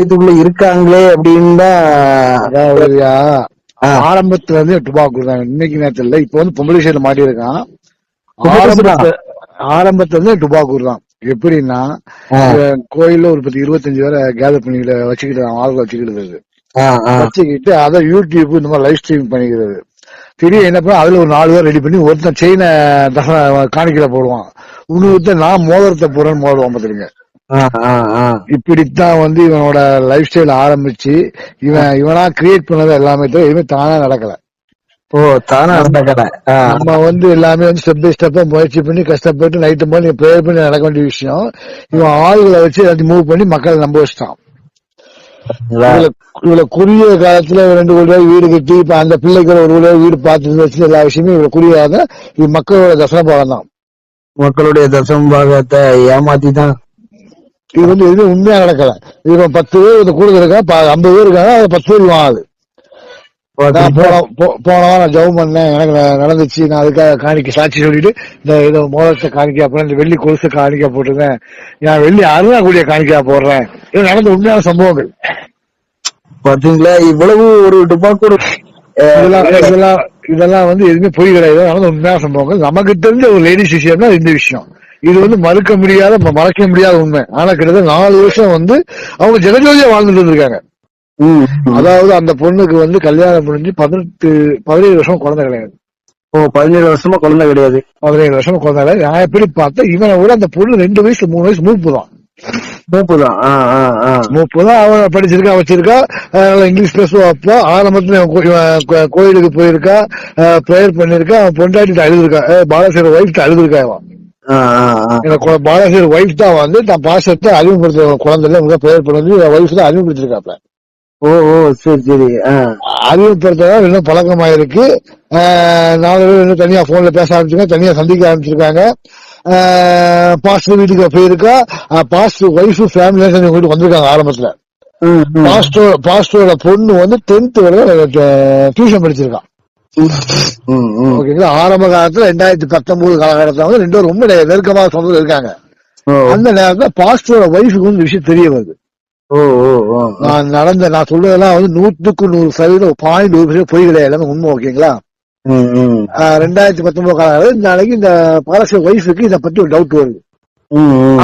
இதுக்குள்ள இருக்காங்களே அப்படின்னு தான். ஆரம்பத்துல இருந்து டுபாக்கூர் தான் இன்னைக்கு நேரத்துல இப்ப வந்து பொம்பளை சைடுல மாட்டி இருக்கான். ஆரம்பத்துல இருந்து டுபாக்கூர் தான் எப்படின்னா கோயில்ல ஒரு பத்து இருபத்தஞ்சு பேரை கேதர் பண்ணி வச்சுக்கிட்டு ஆளுங்க வச்சுக்கிட்டு. வச்சுக்கிட்டு அதை யூடியூப் இந்த மாதிரி லைவ் ஸ்ட்ரீம் பண்ணிக்கிறது திடீர் என்ன பண்ண அதுல ஒரு நாலு பேர் ரெடி பண்ணி ஒருத்தன் செயினை காணிக்கையில போடுவான் இன்னொருத்தன் நான் மோதிரத்தை போடுறேன்னு மோதுவான் பாத்துருங்க. இப்படித்தான் வந்து இவனோட லைஃப் ஸ்டைல் ஆரம்பிச்சு இவன் இவனா கிரியேட் பண்ணது எல்லாமே எதுவுமே தானா நடக்கல. ஓ தானே ஆ. நம்ம வந்து எல்லாமே வந்து ஸ்டெப் பை ஸ்டெப்பா முயற்சி பண்ணி கஷ்டப்பட்டு நைட்டு போய் ப்ரேயர் பண்ணி நடக்க வேண்டிய விஷயம். இவன் ஆளுகளை வச்சு எல்லாத்தையும் மூவ் பண்ணி மக்களை நம்ப வச்சிட்டான். இதுல குறுகிய காலத்துல ரெண்டு கோடி ரூபாய் வீடு கட்டி இப்ப அந்த பிள்ளைக்கு ஒரு கோடி ரூபாய் வீடு பார்த்து வச்சு எல்லா விஷயமும் இவ்வளவு குறுகியாக இது மக்களோட தசன பாகம் தான் மக்களுடைய தசம பாகத்தை ஏமாத்தி தான் இது வந்து எதுவுமே உண்மையா நடக்கல. இவன் பத்து பேர் இது கூட இருக்கா ஐம்பது பேர் இருக்காங்க அது பத்து பேர் ஆகுது நான் போன நான் ஜெபம் பண்ணேன் எனக்கு நடந்துச்சு நான் அதுக்காக காணிக்க சாட்சி சொல்லிட்டு இந்த இதை மோதத்தை காணிக்கை இந்த வெள்ளி கொலுசு காணிக்கை போட்டிருந்தேன். நான் வெள்ளி அருணா கூடிய காணிக்கையா போடுறேன். இது நடந்த உண்மையான சம்பவங்கள். பாத்தீங்களா இவ்வளவு ஒரு டுபாக்கூர் இதெல்லாம் இதெல்லாம் இதெல்லாம் வந்து எதுவுமே பொய் கிடையாது நடந்த உண்மையான சம்பவங்கள். நமக்கு தெரிஞ்ச ஒரு லேடிஸ் விஷயம்னா இந்த விஷயம். இது வந்து மறுக்க முடியாத மறைக்க முடியாத உண்மை. ஆனா கிட்டத்தட்ட நாலு வருஷம் வந்து அவங்க ஜெகஜோதியா வாழ்ந்துட்டு இருக்காங்க அதாவது அந்த பொண்ணுக்கு வந்து கல்யாணம் முடிஞ்சு பதினெட்டு பதினேழு வருஷம் குழந்தை கிடையாது. ஓ பதினேழு வருஷமா குழந்தை கிடையாது. பதினேழு வருஷம் குழந்தை கிடையாது. நான் எப்படி பார்த்தேன் இவனை விட அந்த பொண்ணு ரெண்டு வயசு மூணு வயசு மூப்பு தான் மூப்பு தான். மூப்பு தான் அவன் படிச்சிருக்கா வச்சிருக்கா இங்கிலீஷ் பேசுவா அப்போ ஆரம்பத்துல கோயிலுக்கு போயிருக்கா ப்ரேயர் பண்ணிருக்கா அவன் பொண்டாட்டிட்டு அழுதுருக்கா பாலாசேர ஒய்ஃப் அழுதுருக்கா அவன். எனக்கு பாலாசேர ஒய்ஃப் தான் வந்து தான் பாசத்தை அறிமுகப்படுத்த குழந்தை இல்லை ப்ரேயர் பண்ணி ஒய்ஃப் தான் அறிமுகப்படுத்திருக்காப்ல ஓ ஓ சரி சரி ஆ. அறிவுப்படுத்ததான் இன்னும் பழக்கமாயிருக்கு நாலு பேர் இன்னும் தனியா போன்ல பேச ஆரம்பிச்சிருக்காங்க தனியா சந்திக்க ஆரம்பிச்சிருக்காங்க பாஸ்டர் வீட்டுக்கு போயிருக்கா பாஸ்டர் ஒய்ஃபு ஃபேமிலி வீட்டுக்கு வந்திருக்காங்க ஆரம்பத்துல. பாஸ்டர் பாஸ்டரோட பொண்ணு வந்து டென்த் வரை டியூஷன் படிச்சிருக்கான். ஓகேங்களா? ஆரம்ப காலத்துல ரெண்டாயிரத்தி பத்தொன்பது காலகட்டத்துல வந்து ரெண்டு ரொம்ப நெருக்கமாக சொந்தம் இருக்காங்க. அந்த நேரத்துல பாஸ்டரோட ஒய்ஃபுக்கு வந்து விஷயம் தெரிய வருது. நான் நடந்த நான் சொல்றதெல்லாம் வந்து நூற்றுக்கு நூறு சதவீதம் பாயிண்ட் ஒரு பர்சன்ட் பொய் கிடையாது எல்லாமே உண்மை ஓகேங்களா? ரெண்டாயிரத்தி பத்தொன்பது காலம் நாளைக்கு இந்த பாலசிய ஒய்ஃபுக்கு இத பத்தி ஒரு டவுட் வருது.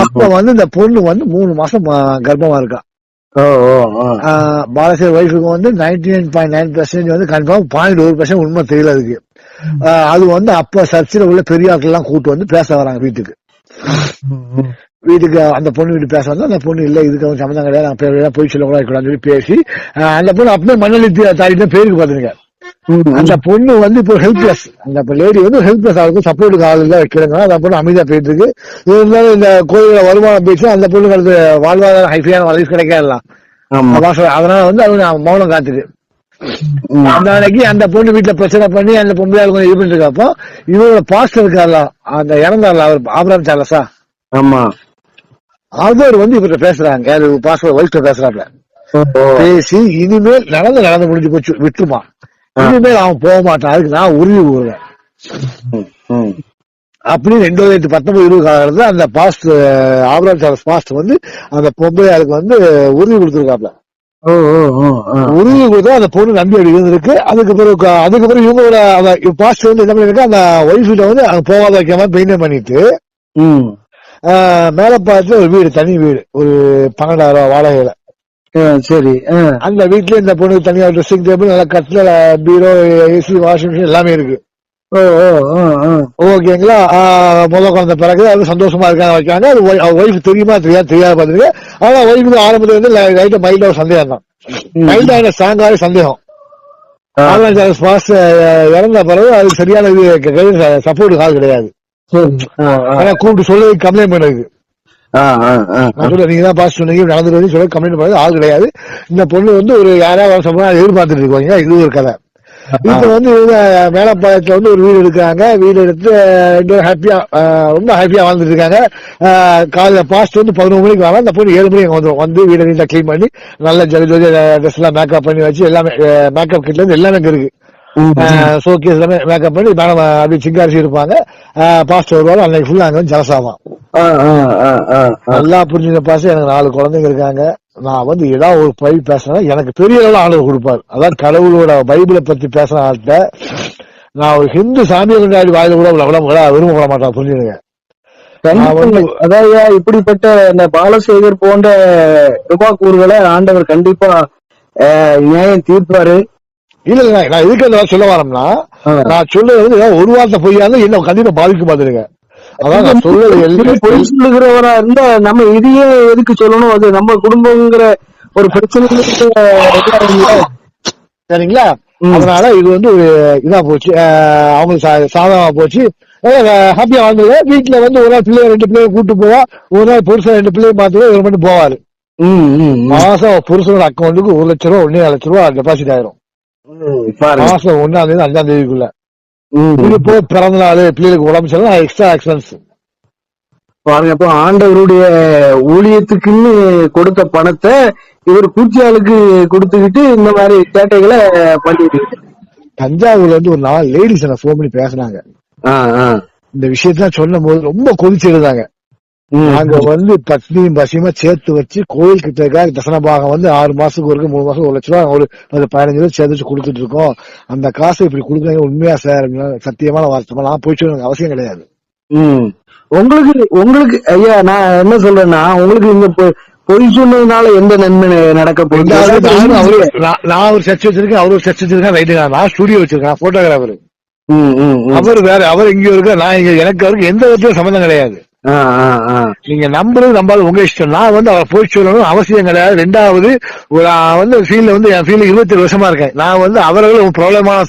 அப்ப வந்து இந்த பொண்ணு வந்து மூணு மாசம் கர்ப்பமா இருக்கா. ஓ ஓ ஓ. ஒய்ஃபுக்கு வந்து ninety nine point nine percentage வந்து கன்ஃபார்ம் பாயிண்ட் ஒரு பர்சன்ட் உண்மை தெரியல அதுக்கு. ஆஹ் அது வந்து அப்ப சர்ச்சில் உள்ள பெரிய ஆட்கள் எல்லாம் கூட்டு வந்து பேச வராங்க வீட்டுக்கு. வீட்டுக்கு அந்த பொண்ணு வீட்டு பேச வந்தா அந்த பொண்ணு இல்ல இதுக்கு அவன் சம்மந்தம் கிடையாது நான் பேர் போய் சொல்லக்கூடாது சொல்லி பேசி அந்த பொண்ணு அப்பவே மண்ணலி தாடிட்டு பேருக்கு பாத்துருங்க அந்த பொண்ணு வந்து இப்போ ஹெல்ப்லெஸ் அந்த லேடி வந்து ஹெல்ப்லெஸ் ஆகும் சப்போர்ட்டுக்கு ஆள் இல்ல வைக்கிறாங்க அந்த பொண்ணு அமைதியா போயிட்டு இருக்கு. இருந்தாலும் இந்த கோயில வருமானம் பேச்சு அந்த பொண்ணுக்கு அடுத்து வாழ்வாதாரம் ஹைஃபையான லைஃப் கிடைக்காதுலாம். அதனால வந்து அவங்க மௌனம் காத்துது ம். அந்த அன்னைக்கு அந்த பொண்ணு வீட்டுல பிரச்சனை பண்ணி அந்த பொம்பளை கொஞ்சம் இது பண்ணிட்டு இருக்கப்போ இவரோட பாஸ்டர் இருக்கார்ல அந்த இறந்தார்ல அவர் ஆபராம் சார்லஸா? ஆமா. அவர் வந்து இவர்கிட்ட பேசுறாங்க யாரு பாஸ்டர் ஒய்ஃப்ட பேசுறாப்ல. பேசி இனிமேல் நடந்து நடந்து முடிஞ்சு போச்சு விட்டுருமா. இனிமேல் அவன் போக மாட்டான் அதுக்கு நான் உறுதி கூறுவேன். அப்படின்னு ரெண்டாயிரத்தி பத்தொன்பது இருபது காலத்துல அந்த பாஸ்ட் ஆபராம் சார்லஸ் பாஸ்ட் வந்து அந்த பொம்பளையாருக்கு வந்து உறுதி கொடுத்துருக்காப்ல. உறுதி கொடுத்தா அந்த பொண்ணு நம்பி அப்படி இருந்திருக்கு அதுக்கு பிறகு அதுக்கு பிறகு இவங்களோட அந்த பாஸ்ட் வந்து என்ன பண்ணிருக்கு அந்த ஒய்ஃப் கிட்ட வந்து அங்க போகாத வைக்காம பெயிண்ட் பண்ணிட்டு மேல பார்த்து ஒரு வீடு தனி வீடு. ஒரு பன்னெண்டாயிரம் ரூபாய் வாடகையில. சரி. அந்த வீட்ல இந்த பொண்ணுக்கு தனியா ட்ரெஸ்ஸிங் டேபிள் நல்லா கட்டில பீரோ ஏசி வாஷிங் மிஷின் எல்லாமே இருக்கு. ஓகேங்களா ஆஹ் முத குழந்தை பிறகு அது சந்தோஷமா இருக்காங்க வைக்காங்க அது ஒய்ஃப் தெரியுமா தெரியாது தெரியாது பாத்துருக்கு ஆனா ஒய்ஃபுக்கு ஆரம்பத்துல வந்து லைட்டா மைல்டா ஒரு சந்தேகம் தான். மைல்டா என்ன ஸ்ட்ராங்காவே சந்தேகம் ஆ. ஆன்லைன் சார்ஜ் பாஸ் இறந்த பிறகு அது சரியான இது சப்போர்ட் ஆள் கிடையாது கூப்பிட்டு சொல்லி கம்ப்ளைண்ட் பண்ணுது. நான் சொல்ல நீங்க தான் பாஸ் சொன்னீங்க நடந்துருது சொல்லி கம்ப்ளைண்ட் பண்ணது ஆள் கிடையாது. இந்த பொண்ணு வந்து ஒரு யாராவது சம்பளம் எதிர்பார்த்துட்டு இருக்காங்க இது ஒரு கதை. இப்ப வந்து மேலப்பாளையத்துல வந்து ஒரு வீடு எடுக்கிறாங்க வீடு எடுத்து ரெண்டு ஹாப்பியா ரொம்ப ஹாப்பியா வாழ்ந்துட்டு இருக்காங்க. காலையில பாஸ்ட் வந்து பதினொரு மணிக்கு வரலாம் அந்த பொண்ணு ஏழு மணிக்கு வந்துடும் வந்து வீடை நீட்டா க்ளீன் பண்ணி நல்ல ஜலி ஜலி ட்ரெஸ் எல்லாம் மேக்கப் பண்ணி வச்சு எல்லாமே மேக்கப் கிட்ல இருந்து எல்லாமே அங்க இருக்கு. ம். ஷோகேஸ் எல்லாமே மேக்கப் பண்ணி மேடம் அப்படி சிங்காரிசி இருப்பாங்க. பாஸ்டர் வருவாங்க அன்னைக்கு ஃபுல்லா அங்க வந்து ஆ. நல்லா புரிஞ்சுங்க பாச எனக்கு நாலு குழந்தைங்க இருக்காங்க. நான் வந்து ஏதாவது ஒரு பை பேசினா எனக்கு பெரிய அளவு ஆளுநர் கொடுப்பாரு. அதான் கடவுளோட பைபிளை பத்தி பேசுற ஆள்கிட்ட நான் ஒரு ஹிந்து சாமியை கொண்டாடி வாயில கூட விரும்ப விட மாட்டேன். கண்டிப்பா. அதாவது இப்படிப்பட்ட இந்த பாலசேகர் போன்ற துபாக்கூறுகளை ஆண்டவர் கண்டிப்பா நியாயம் தீர்ப்பாரு. இல்ல இல்ல நான் அந்த சொல்ல வரேன்னா ஆ. நான் ஏதாவது ஒரு வார்த்தை பொய்யாலும் என்ன கண்டிப்பா பாதிக்க பாத்துருங்க. அதான் எல்லாம் பொய் சொல்லுகிறவரா இருந்தா நம்ம இதையே எதுக்கு சொல்லணும்? அது நம்ம குடும்பங்கிற ஒரு பிரச்சனை சரிங்களா. அதனால இது வந்து ஒரு இதா போச்சு. அவங்களுக்கு சாதகமா போச்சு. ஹாப்பியா வாழ்ந்தது வீட்டுல வந்து ஒரு நாள் பிள்ளைய ரெண்டு பிள்ளைய கூட்டு போவா. ஒரு நாள் புருஷன் ரெண்டு பிள்ளைய மாத்துவா இவர் மட்டும் போவாரு. மாசம் புருஷனோட அக்கௌண்ட்டுக்கு ஒரு லட்ச ரூபா ஒன்னே லட்ச ரூபா டெபாசிட் ஆயிரும். மாசம் ஒன்னாம் தேதி அஞ்சாம் தேதிக்குள்ள. இது போய் பிறந்த நாள் பிள்ளைகளுக்கு உடம்பு சரியில்லை எக்ஸ்ட்ரா எக்ஸ்பென்ஸ் பாருங்க அப்போ ஆண்டவருடைய ஊழியத்துக்குன்னு கொடுத்த பணத்தை இவர் கூச்சியாளுக்கு கொடுத்துக்கிட்டு இந்த மாதிரி சேட்டைகளை பண்ணிட்டு. தஞ்சாவூர்ல இருந்து ஒரு நாள் லேடிஸ் என்ன ஃபோன் பண்ணி பேசுனாங்க. இந்த விஷயத்தான் சொல்லும் போது ரொம்ப கொதிச்சு எழுதாங்க. நாங்க வந்து பத்னியும் பசியமா சேர்த்து வச்சு கோயில் கிட்ட தசனபாகம் வந்து ஆறு மாசத்துக்கு ஒரு மூணு மாசம் ஒரு லட்ச ரூபா ஒரு பதினஞ்சு ரூபா சேர்த்து வச்சு கொடுத்துட்டு இருக்கோம். அந்த காசை இப்படி கொடுக்குறாங்க உண்மையா சார்? சத்தியமான வார்த்தை. நான் எனக்கு அவசியம் கிடையாது. உங்களுக்கு உங்களுக்கு ஐயா நான் என்ன சொல்றேன்னா உங்களுக்கு இந்த பொய் சொன்னதுனால எந்த நன்மை நடக்க போகுது. நான் ஒரு சர்ச் வச்சிருக்கேன் அவரு ஒரு சர்ச் வச்சிருக்கேன் ரைட்டு நான் ஸ்டுடியோ வச்சிருக்கேன் போட்டோகிராஃபர். அவர் வேற அவர் இங்க இருக்க நான் இங்க எனக்கு அவருக்கு எந்த விதத்திலும் சம்மந்தம் கிடையாது. நீங்க நம்புறது நம்பாது உங்க இஷ்டம். நான் வந்து அவர் போய் சொல்லணும் அவசியம் கிடையாது. ரெண்டாவது ஒரு வந்து ஃபீல்ட்ல வந்து என் ஃபீல்ட்ல இருபத்தி வருஷமா இருக்கேன். நான் வந்து அவர்களும் ப்ராப்ளமான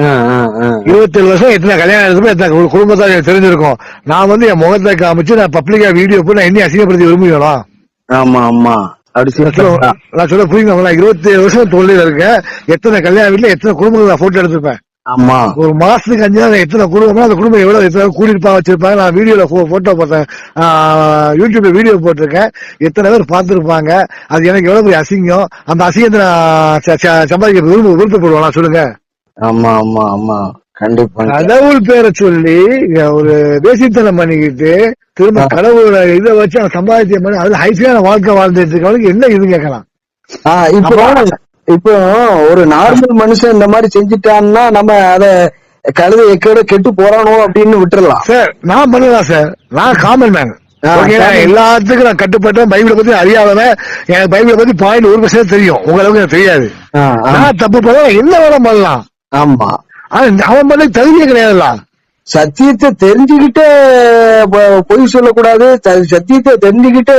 ஆ. இருபத்தேழு வருஷம் எத்தனை கல்யாணம் இருக்கும் எத்தனை குடும்பத்தார் தெரிஞ்சிருக்கும். நான் வந்து என் முகத்தை காமிச்சு நான் பப்ளிக்கா வீடியோ போட்டு நான் என்ன அசிங்கப்படுத்தி விரும்புகிறோம் ஆமா ஆமா. நான் சொல்ல- புரியுங்க இருபத்தி ஏழு வருஷம் தொழில இருக்கேன். எத்தனை கல்யாண வீட்டுல எத்தனை குடும்பங்கள் நான் போட்டோ எடுத்திருப்பேன்? ஆமா. ஒரு மாசத்துக்கு அஞ்சு நாள் எத்தனை குடும்பம் அந்த குடும்பம் எவ்வளவு எத்தனை கூட்டிருப்பா வச்சிருப்பாங்க. நான் வீடியோல போட்டோ போட்டேன். யூடியூப்ல வீடியோ போட்டிருக்கேன். எத்தனை பேர் பார்த்திருப்பாங்க. அது எனக்கு எவ்வளவு பெரிய அசிங்கம். அந்த அசிங்கத்தை நான் சம்பாதிக்க விரும்ப விருப்பப்படுவேன்? சொல்லுங்க. ஆமா ஆமா ஆமா. கண்டிப்பா. கடவுள் பேரை சொல்லி ஒரு தேசித்தனம் பண்ணிக்கிட்டு திரும்ப கடவுளோட இதை வச்சு அவன் சம்பாதிச்ச பண்ணி அது ஹைஃபியான வாழ்க்கை வாழ்ந்துட்டு இருக்கவனுக்கு என்ன இது கேட்கலாம். இப்போ இப்போ ஒரு நார்மல் மனுஷன் இந்த மாதிரி செஞ்சுட்டான்னா நம்ம அத கழுத எக்கோட கெட்டு போறானோ அப்படின்னு விட்டுறலாம். சார் நான் பண்ணலாம் சார். நான் காமன் மேன். எல்லாத்துக்கும் நான் கட்டுப்பட்டேன் பைபிளை பத்தி அறியாதவன். எனக்கு பைபிளை பத்தி பாயிண்ட் ஒரு பர்சன்ட் தெரியும். உங்களுக்கு எனக்கு தெரியாது. நான் தப்பு பண்ண என்ன வேணாம் பண்ணலாம். ஆமா. அவன் பண்ண தகுதியே கிடையாதுல்ல. சத்தியத்தை தெரிஞ்சுக்கிட்டு பொய் சொல்லக்கூடாது. சத்தியத்தை தெரிஞ்சுக்கிட்டு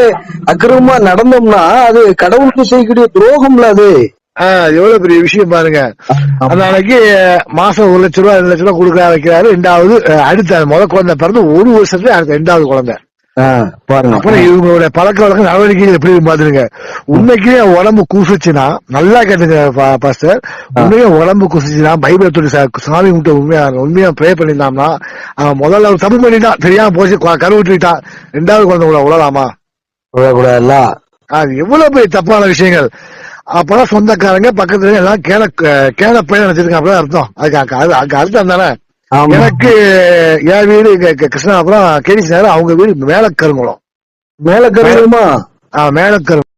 அக்கிரமமா நடந்தோம்னா அது கடவுளுக்கு செய்யக்கூடிய துரோகம்ல அது. எவ்வளவு பெரிய விஷயம் பாருங்க. அந்த நாளைக்கு மாசம் ஒரு லட்ச ரூபா ரெண்டு லட்ச ரூபா கொடுக்க வைக்கிறாரு. ரெண்டாவது அடுத்த முத குழந்தை பிறந்து ஒரு வருஷத்துல அடுத்த ரெண்டாவது குழந்தை. அப்புறம் இவங்களுடைய பழக்க வழக்க நடவடிக்கைகள் எப்படி பாத்துருங்க. உண்மைக்கே உடம்பு கூசுச்சுன்னா நல்லா கேட்டுங்க பாஸ்டர் உண்மையே உடம்பு கூசுச்சுன்னா பைபிள் சா- சாமி கும்பிட்டு உண்மையா உண்மையா ப்ரே பண்ணியிருந்தான்னா அவன் முதல்ல ஒரு தப்பு பண்ணிட்டான். தெரியாம போச்சு கருவுட்டுட்டான் ரெண்டாவது குழந்தை உள்ள உழலாமா? விடக்கூடாதுல்ல அது எவ்வளவு பெரிய தப்பான விஷயங்கள். அப்பதான் சொந்தக்காரங்க பக்கத்துல எல்லாம் கேன கேன பையன் நினைச்சிருக்காங்க அர்த்தம். அதுக்கு அதுக்கு அர்த்தம் தானே? எனக்கு என் வீடு கிருஷ்ணாபுரம் கேடிசி நகர் அவங்க வீடு மேலக்கருங்குளம். மேல கருமா மேலக்கரு